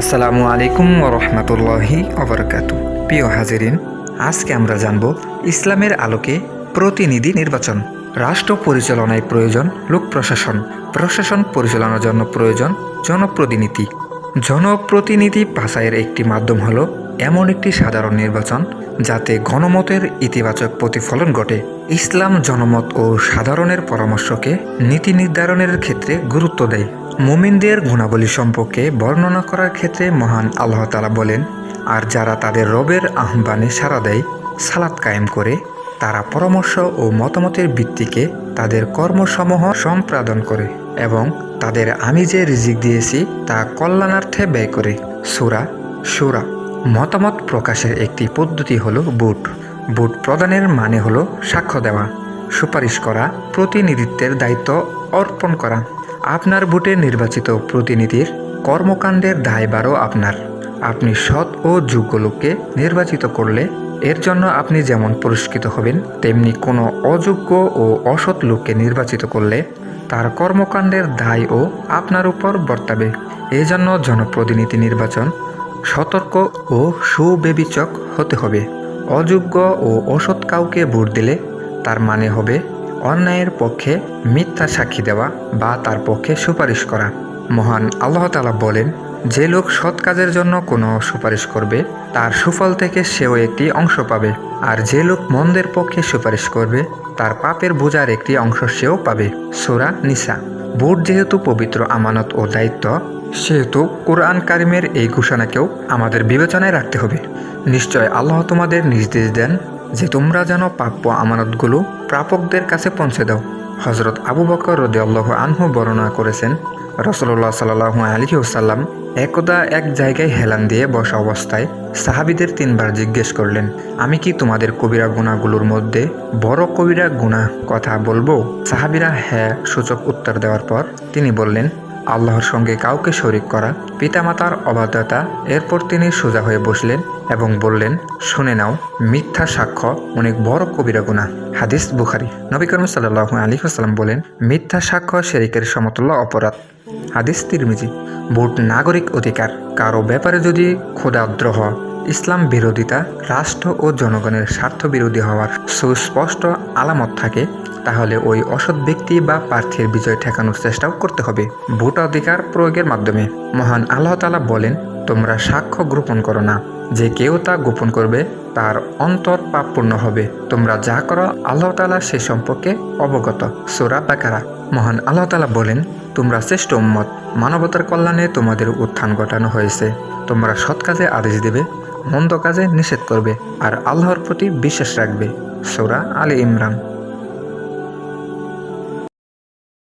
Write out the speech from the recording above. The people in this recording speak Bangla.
আসসালামু আলাইকুম রহমতুল্লাহি অবরকাত প্রিয় হাজিরিন, আজকে আমরা জানব ইসলামের আলোকে প্রতিনিধি নির্বাচন, রাষ্ট্র পরিচালনায় প্রয়োজন, লোক প্রশাসন প্রশাসন পরিচালনার জন্য প্রয়োজন জনপ্রতিনিধি। জনপ্রতিনিধি বাছাইয়ের একটি মাধ্যম হল এমন একটি সাধারণ নির্বাচন, যাতে গণমতের ইতিবাচক প্রতিফলন ঘটে। ইসলাম জনমত ও সাধারণের পরামর্শকে নীতি নির্ধারণের ক্ষেত্রে গুরুত্ব দেয়। মুমিনদের গুণাবলী সম্পর্কে বর্ণনা করার ক্ষেত্রে মহান আল্লাহ তালা বলেন, আর যারা তাদের রবের আহ্বানে সাড়া দেয়, সালাত কায়েম করে, তারা পরামর্শ ও মতামতের ভিত্তিকে তাদের কর্মসমূহ সম্পাদন করে এবং তাদের আমি যে রিজিক দিয়েছি তা কল্যাণার্থে ব্যয় করে। সুরা সুরা মতামত প্রকাশের একটি পদ্ধতি হলো বুট। বুট প্রদানের মানে হল সাক্ষ্য দেওয়া, সুপারিশ করা, প্রতিনিধিত্বের দায়িত্ব অর্পণ করা। আপনার ভোটে নির্বাচিত প্রতিনিধির কর্মকাণ্ডের দায়ভারও আপনার। আপনি সৎ ও যোগ্য লোককে নির্বাচিত করলে এর জন্য আপনি যেমন পুরস্কৃত হবেন, তেমনি কোনো অযোগ্য ও অসৎ লোককে নির্বাচিত করলে তার কর্মকাণ্ডের দায়ও আপনার উপর বর্তাবে। এজন্য জনপ্রতিনিধি নির্বাচন সতর্ক ও সুবিবেচক হতে হবে। অযোগ্য ও অসৎ কাউকে ভোট দিলে তার মানে হবে অন্যায়ের পক্ষে মিথ্যা সাক্ষী দেওয়া বা তার পক্ষে সুপারিশ করা। মহান আল্লাহ তালা বলেন, যে লোক সৎ কাজের জন্য কোনো সুপারিশ করবে, তার সুফল থেকে সেও একটি অংশ পাবে। আর যে লোক মন্দের পক্ষে সুপারিশ করবে, তার পাপের বোঝার একটি অংশ সেও পাবে। সোরা নিসা। ভোট যেহেতু পবিত্র আমানত ও দায়িত্ব, সেহেতু কোরআন কারিমের এই ঘোষণাকেও আমাদের বিবেচনায় রাখতে হবে। নিশ্চয় আল্লাহ তোমাদের নির্দেশ দেন যে তোমরা যেন প্রাপ্য আমানতগুলো প্রাপকদের কাছে পৌঁছে দাও। হজরত আবু বকর রদি আল্লাহ আনহু বর্ণনা করেছেন রসল্লাহ সাল্লাহ আলহি ওসাল্লাম একদা এক জায়গায় হেলান দিয়ে বসা অবস্থায় সাহাবিদের তিনবার জিজ্ঞেস করলেন, আমি কি তোমাদের কবিরা গুণাগুলোর মধ্যে বড় কবিরা গুণা কথা বলব? সাহাবিরা হ্যাঁ সূচক উত্তর দেওয়ার পর তিনি বললেন আল্লাহর সঙ্গে কাউকে শরিক করা, পিতামাতার অবাধ্যতা, এরপর তিনি সোজা হয়ে বসলেন এবং বললেন, শুনে নাও, মিথ্যা সাক্ষ্য অনেক বড় কবিরা গুণা হাদিস বুখারি। নবী করিম সাল্লাহ আলী হাসালাম বলেন, মিথ্যা সাক্ষ্য শেরিকের সমতুল্য অপরাধ। হাদিস তিরমিজি। ভোট নাগরিক অধিকার। কারও ব্যাপারে যদি ক্ষুদাদ্রোহ ইসলাম বিরোধিতা, রাষ্ট্র ও জনগণের স্বার্থ বিরোধী হওয়ার সুস্পষ্ট আলামত থাকে তাহলে ওই অসৎ ব্যক্তি বা প্রার্থীর বিজয় ঠেকানোর চেষ্টাও করতে হবে। ভোটাধিকার প্রয়োগের মাধ্যমে। মহান আল্লাহ তালা বলেন, তোমরা সাক্ষ্য গোপন করো না। যে কেউ তা গোপন করবে, তার অন্তর পাপপূর্ণ হবে। তোমরা যা করো, আল্লাহ তালা সে সম্পর্কে অবগত। সোরা বাকারা। মহান আল্লাহ তালা বলেন, তোমরা শ্রেষ্ঠ উম্মত। মানবতার কল্যাণে তোমাদের উত্থান ঘটানো হয়েছে। তোমরা সৎ কাজে আদেশ দেবে, মন্দ কাজে নিষেধ করবে, আর আল্লাহর প্রতি বিশ্বাস রাখবে। সোরা আলী ইমরান।